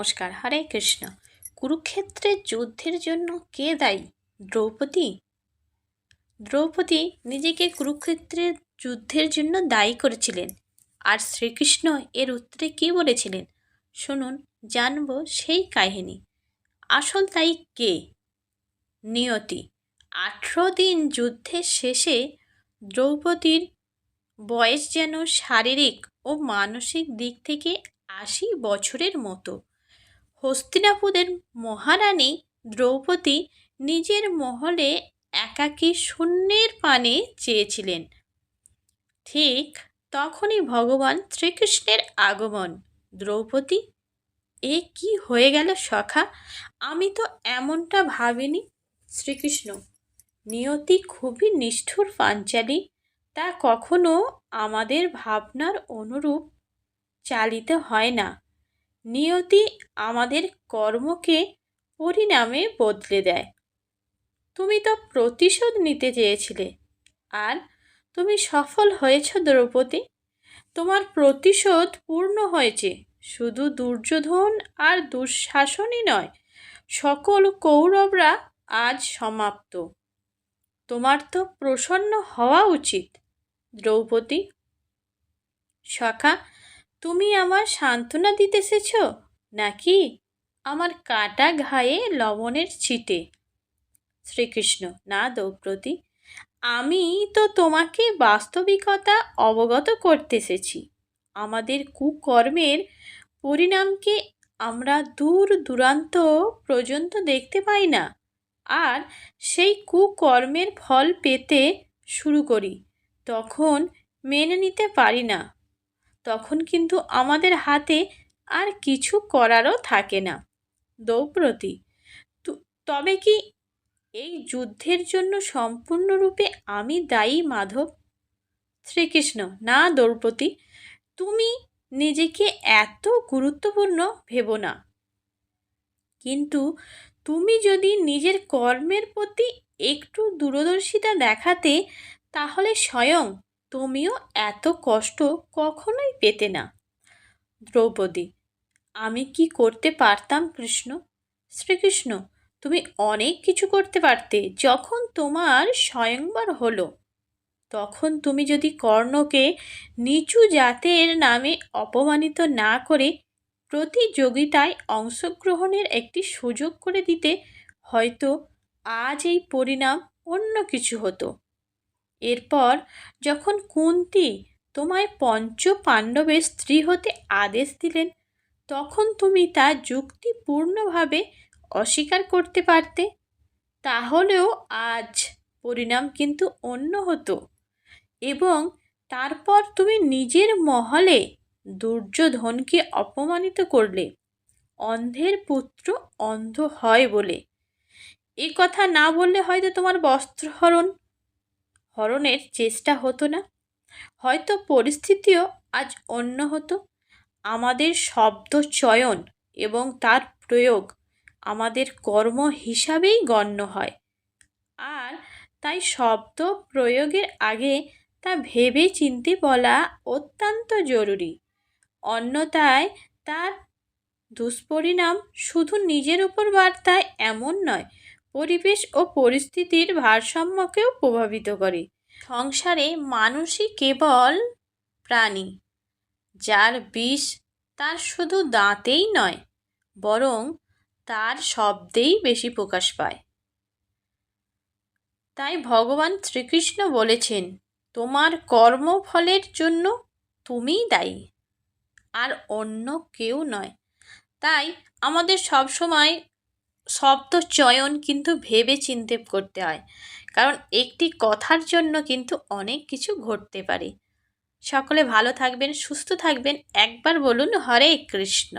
নমস্কার, হরে কৃষ্ণ। কুরুক্ষেত্রের যুদ্ধের জন্য কে দায়ী? দ্রৌপদী? দ্রৌপদী নিজেকে কুরুক্ষেত্রের যুদ্ধের জন্য দায়ী করেছিলেন। আর শ্রীকৃষ্ণ এর উত্তরে কী বলেছিলেন? শুনুন, জানব সেই কাহিনী। আসল তাই কে? নিয়তি। আঠেরো দিন যুদ্ধের শেষে দ্রৌপদীর বয়স যেন শারীরিক ও মানসিক দিক থেকে আশি বছরের মতো। হস্তিনাপুরের মহারানী দ্রৌপদী নিজের মহলে একাকী শূন্যের পানে চেয়েছিলেন। ঠিক তখনই ভগবান শ্রীকৃষ্ণের আগমন। দ্রৌপদী, এ কি হয়ে গেল সখা? আমি তো এমনটা ভাবিনি। শ্রীকৃষ্ণ, নিয়তি খুবই নিষ্ঠুর পাঞ্চালী, তা কখনো আমাদের ভাবনার অনুরূপ চালিত হয় না। নিয়তি আমাদের কর্মকে পরিণামে বদলে দেয়। তুমি তো প্রতিশোধ নিতে চেয়েছিলে, আর তুমি সফল হয়েছ দ্রৌপদী। তোমার প্রতিশোধ পূর্ণ হয়েছে, শুধু দুর্যোধন আর দুঃশাসনই নয়, সকল কৌরবরা আজ সমাপ্ত। তোমার তো প্রসন্ন হওয়া উচিত, দ্রৌপদী। সখা তুমি আমার সান্ত্বনা দিতে এসেছ? নাকি আমার কাটা ঘায়ে লবণের ছিটে? শ্রীকৃষ্ণ, না দ্রৌপদী, আমি তো তোমাকে বাস্তবিকতা অবগত করতে এসেছি। আমাদের কুকর্মের পরিণামকে আমরা দূর দূরান্ত পর্যন্ত দেখতে পাই না। আর সেই কুকর্মের ফল পেতে শুরু করি, তখন মেনে নিতে পারি না। তখন কিন্তু আমাদের হাতে আর কিছু করারও থাকে না। দ্রৌপদী তবে কি এই যুদ্ধের জন্য সম্পূর্ণরূপে আমি দায়ী, মাধব? শ্রীকৃষ্ণ, না দ্রৌপদী, তুমি নিজেকে এত গুরুত্বপূর্ণ ভেবো না। কিন্তু তুমি যদি নিজের কর্মের প্রতি একটু দূরদর্শিতা দেখাতে, তাহলে স্বয়ং তুমিও এত কষ্ট কখনোই পেতে না। দ্রৌপদী, আমি কি করতে পারতাম কৃষ্ণ? শ্রীকৃষ্ণ, তুমি অনেক কিছু করতে পারতে যখন তোমার স্বয়ংবর হলো। তখন তুমি যদি কর্ণকে নিচু জাতের নামে অপমানিত না করে প্রতিযোগিতায় অংশগ্রহণের একটি সুযোগ করে দিতে, হয়তো আজ এই পরিণাম অন্য কিছু হতো। এরপর যখন কুন্তি তোমায় পঞ্চ পাণ্ডবের স্ত্রী হতে আদেশ দিলেন, তখন তুমি তা যুক্তিপূর্ণভাবে অস্বীকার করতে পারতে। তাহলেও আজ পরিণাম কিন্তু অন্য হতো এবং তারপর তুমি নিজের মহলে দুর্যোধনকে অপমানিত করলে, অন্ধের পুত্র অন্ধ হয় বলে। এ কথা না বললে হয়তো তোমার বস্ত্রহরণ হরণের চেষ্টা হতো না। হয়তো পরিস্থিতিও আজ অন্য হতো। আমাদের শব্দ চয়ন এবং তার প্রয়োগ আমাদের কর্ম হিসাবেই গণ্য হয়। আর তাই শব্দ প্রয়োগের আগে তা ভেবে চিনতে বলা অত্যন্ত জরুরি। অন্যথায় তার দুষ্পরিণাম শুধু নিজের উপর বার্তায় এমন নয় পরিবেশ ও পরিস্থিতির ভারসাম্যকেও প্রভাবিত করে। সংসারে মানুষই কেবল প্রাণী, যার বিষ তার শুধু দাঁতেই নয়, বরং তার শব্দেই বেশি প্রকাশ পায়। তাই ভগবান শ্রীকৃষ্ণ বলেছেন, তোমার কর্মফলের জন্য তুমিই দায়ী, আর অন্য কেউ নয়। তাই আমাদের সবসময় শব্দ চয়ন কিন্তু ভেবে চিনতে করতে হয়। কারণ একটি কথার জন্য কিন্তু অনেক কিছু ঘটতে পারে। সকলে ভালো থাকবেন, সুস্থ থাকবেন। একবার বলুন, হরে কৃষ্ণ।